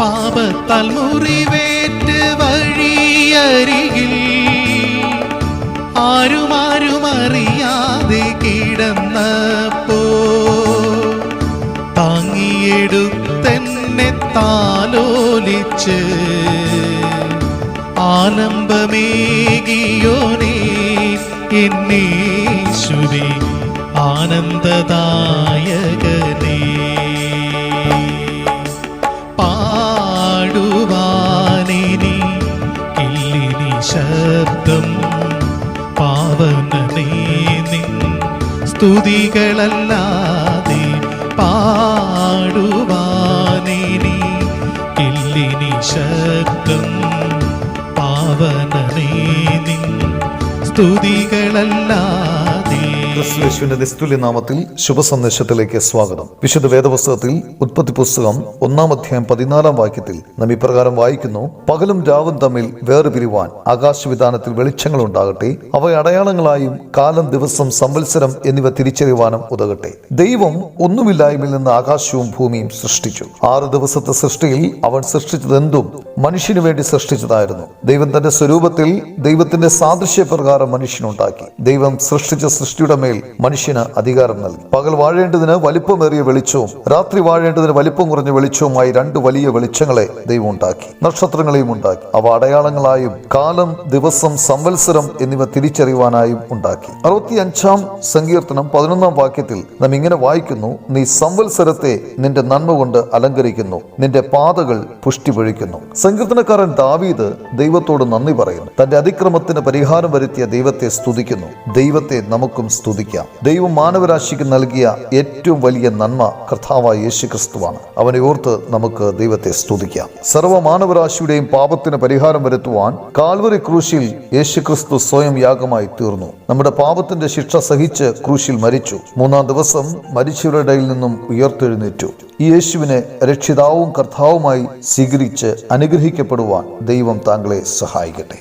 പാപത്താൽ മുറിവേറ്റ് വഴിയരികിൽ. ആരുമാരും അറിയാതെ കിടന്നപ്പോ താങ്ങിയെടുത്തെന്നെ താലോലിച്ച് ആലംബമേകിയോനേ എന്നീശുവേ ആനന്ദദായകനേ ശബ്ദം പാവനനേ നിൻ സ്തുതികളല്ലാതെ പാടുവാനിനി കില്ലിനി ശബ്ദം പാവനനേ നിൻ സ്തുതികളല്ലാതെ ക്രിസ്തുയേശുവിന്റെ നിസ്തുല്യ നാമത്തിൽ ശുഭസന്ദേശത്തിലേക്ക് സ്വാഗതം. വിശുദ്ധ വേദപുസ്തകത്തിൽ ഉത്പത്തി പുസ്തകം ഒന്നാം അധ്യായം പതിനാലാം വാക്യത്തിൽ നാം ഇപ്രകാരം വായിക്കുന്നു പകലും രാവും തമ്മിൽ വേർപിരിവാൻ ആകാശവിധാനത്തിൽ വെളിച്ചങ്ങൾ ഉണ്ടാകട്ടെ അവ അടയാളങ്ങളായും കാലം ദിവസം സംവത്സരം എന്നിവ തിരിച്ചറിയുവാനും ഉതകട്ടെ. ദൈവം ഒന്നുമില്ലായ്മയിൽ നിന്ന് ആകാശവും ഭൂമിയും സൃഷ്ടിച്ചു. ആറ് ദിവസത്തെ സൃഷ്ടിയിൽ അവൻ സൃഷ്ടിച്ചതെന്തും മനുഷ്യന് വേണ്ടി സൃഷ്ടിച്ചതായിരുന്നു. ദൈവം തന്റെ സ്വരൂപത്തിൽ ദൈവത്തിന്റെ സാദൃശ്യപ്രകാരം മനുഷ്യനുണ്ടാക്കി ദൈവം സൃഷ്ടിച്ച സൃഷ്ടിയുടെ മേൽ മനുഷ്യന് അധികാരം നൽകി. പകൽ വാഴേണ്ടതിന് വലിപ്പമേറിയ വെളിച്ചവും രാത്രി വാഴേണ്ടതിന് വലിപ്പം കുറഞ്ഞ വെളിച്ചവുമായി രണ്ട് വലിയ വെളിച്ചങ്ങളെ ദൈവം ഉണ്ടാക്കി. നക്ഷത്രങ്ങളെയും ഉണ്ടാക്കി. അവ അടയാളങ്ങളായും കാലം ദിവസം സംവത്സരം എന്നിവ തിരിച്ചറിയുവാനായും ഉണ്ടാക്കി. അറുപത്തി അഞ്ചാം സങ്കീർത്തനം പതിനൊന്നാം വാക്യത്തിൽ നാം ഇങ്ങനെ വായിക്കുന്നു നീ സംവത്സരത്തെ നിന്റെ നന്മ കൊണ്ട് അലങ്കരിക്കുന്നു നിന്റെ പാതകൾ പുഷ്ടി പൊഴിക്കുന്നു. സങ്കീർത്തനക്കാരൻ ദാവീദ് ദൈവത്തോട് നന്ദി പറയുന്നു. തന്റെ അതിക്രമത്തിന് പരിഹാരം വരുത്തിയ ദൈവത്തെ സ്തുതിക്കുന്നു. ദൈവത്തെ നമുക്കും സ്തുതിക്കാം. ദൈവം മാനവരാശിക്ക് നൽകിയ ഏറ്റവും വലിയ നന്മ കർത്താവായ യേശു ക്രിസ്തുവാണ് അവനെ ഓർത്ത് നമുക്ക് ദൈവത്തെ സ്തുതിക്കാം. സർവ മാനവരാശിയുടെയും പാപത്തിന് പരിഹാരം വരുത്തുവാൻ കാൽവറി ക്രൂശിൽ യേശു ക്രിസ്തു സ്വയം യാഗമായി തീർന്നു. നമ്മുടെ പാപത്തിന്റെ ശിക്ഷ സഹിച്ച് ക്രൂശിൽ മരിച്ചു. മൂന്നാം ദിവസം മരിച്ചവരുടെ നിന്നും ഉയർത്തെഴുന്നേറ്റു. യേശുവിനെ രക്ഷിതാവും കർത്താവുമായി സ്വീകരിച്ച് അനുഗ്രഹിക്കപ്പെടുവാൻ ദൈവം താങ്കളെ സഹായിക്കട്ടെ.